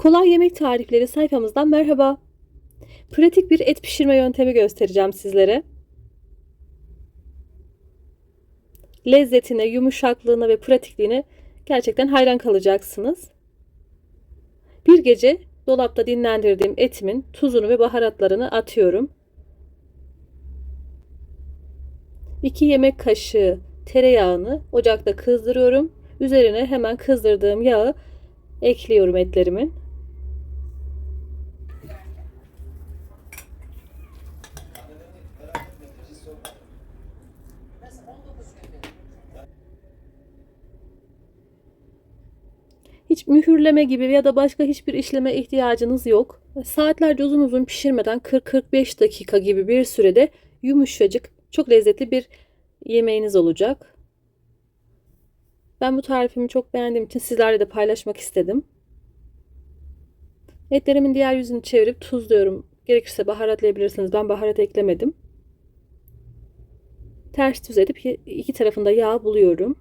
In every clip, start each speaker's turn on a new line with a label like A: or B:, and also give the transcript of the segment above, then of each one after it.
A: Kolay yemek tarifleri sayfamızdan merhaba. Pratik bir et pişirme yöntemi göstereceğim sizlere. Lezzetine, yumuşaklığına ve pratikliğine gerçekten hayran kalacaksınız. Bir gece dolapta dinlendirdiğim etimin tuzunu ve baharatlarını atıyorum. 2 yemek kaşığı tereyağını ocakta kızdırıyorum. Üzerine hemen kızdırdığım yağı ekliyorum etlerimin. Hiç mühürleme gibi ya da başka hiçbir işleme ihtiyacınız yok. Saatlerce uzun uzun pişirmeden 40-45 dakika gibi bir sürede yumuşacık, çok lezzetli bir yemeğiniz olacak. Ben bu tarifimi çok beğendiğim için sizlerle de paylaşmak istedim. Etlerimin diğer yüzünü çevirip tuzluyorum. Gerekirse baharatlayabilirsiniz. Ben baharat eklemedim. Ters düz edip iki tarafında yağ buluyorum.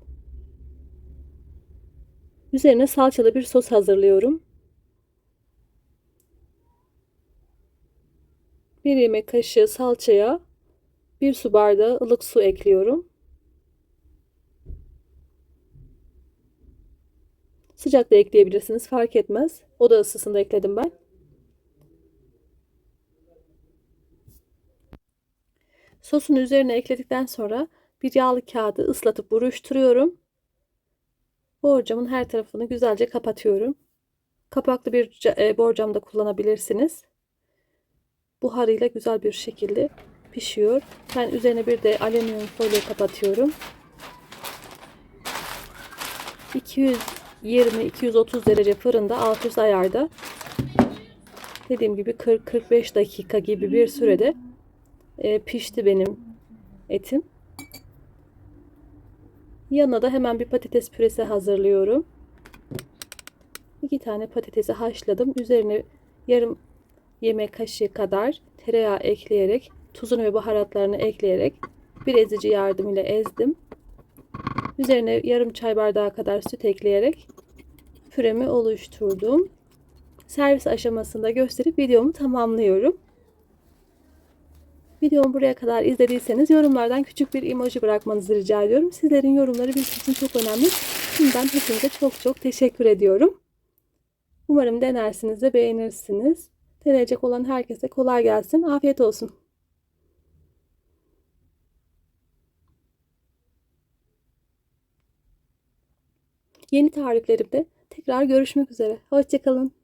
A: Üzerine salçalı bir sos hazırlıyorum. Bir yemek kaşığı salçaya bir su bardağı ılık su ekliyorum. Sıcak da ekleyebilirsiniz fark etmez. Oda ısısında ekledim ben. Sosun üzerine ekledikten sonra bir yağlı kağıdı ıslatıp buruşturuyorum. Borcamın her tarafını güzelce kapatıyorum. Kapaklı bir e, borcam da kullanabilirsiniz. Buharıyla güzel bir şekilde pişiyor. Ben üzerine bir de alüminyum folyo kapatıyorum. 220-230 derece fırında alt üst ayarda dediğim gibi 40-45 dakika gibi bir sürede e, pişti benim etim. Yanına da hemen bir patates püresi hazırlıyorum. İki tane patatesi haşladım. Üzerine yarım yemek kaşığı kadar tereyağı ekleyerek, tuzunu ve baharatlarını ekleyerek bir ezici yardımıyla ezdim. Üzerine yarım çay bardağı kadar süt ekleyerek püremi oluşturdum. Servis aşamasında gösterip videomu tamamlıyorum. Videomu buraya kadar izlediyseniz yorumlardan küçük bir emoji bırakmanızı rica ediyorum. Sizlerin yorumları bizim için çok önemli. Şimdiden hepinize çok çok teşekkür ediyorum. Umarım denersiniz ve beğenirsiniz. Deneyecek olan herkese kolay gelsin. Afiyet olsun. Yeni tariflerimde tekrar görüşmek üzere. Hoşçakalın.